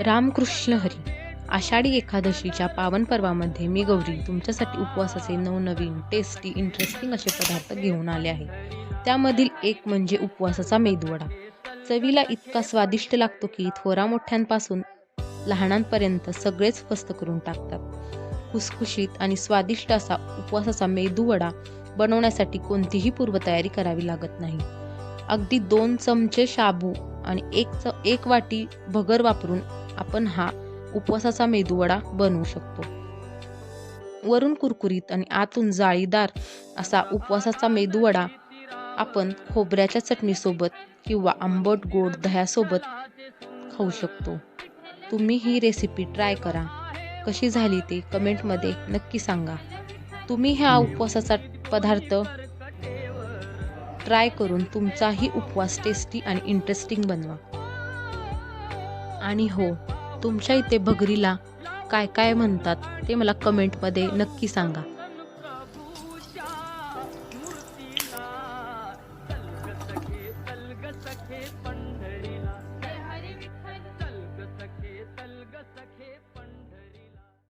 रामकृष्ण हरी आषाढी एकादशीच्या पावन पर्वामध्ये मी गौरी तुमच्यासाठी उपवासाचे नवनवीन टेस्टी इंटरेस्टिंग असे पदार्थ घेऊन आले आहे. त्यामधील एक म्हणजे उपवासाचा मेदवडा. चवीला इतका स्वादिष्ट लागतो की थोरा मोठ्यांपासून लहानांपर्यंत सगळेच फस्त करून टाकतात. खुसखुशीत आणि स्वादिष्ट असा उपवासाचा मेदूवडा बनवण्यासाठी कोणतीही पूर्वतयारी करावी लागत नाही. अगदी दोन चमचे शाबू आणि एक च एक वाटी भगर वापरून आपण हा उपवासाचा मेदूवडा बनवू शकतो. वरून कुरकुरीत आणि आतून जाळीदार असा उपवासाचा मेदूवडा आपण खोबऱ्याच्या चटणीसोबत किंवा आंबट गोड दह्यासोबत खाऊ शकतो. तुम्ही ही रेसिपी ट्राय करा. कशी झाली ते कमेंटमध्ये नक्की सांगा. तुम्ही ह्या उपवासाचा पदार्थ ट्राय करून तुमचाही उपवास टेस्टी आणि इंटरेस्टिंग बनवा. आणि हो तुमच्या इथे भगरीला काय काय म्हणतात ते मला कमेंटमध्ये नक्की सांगा.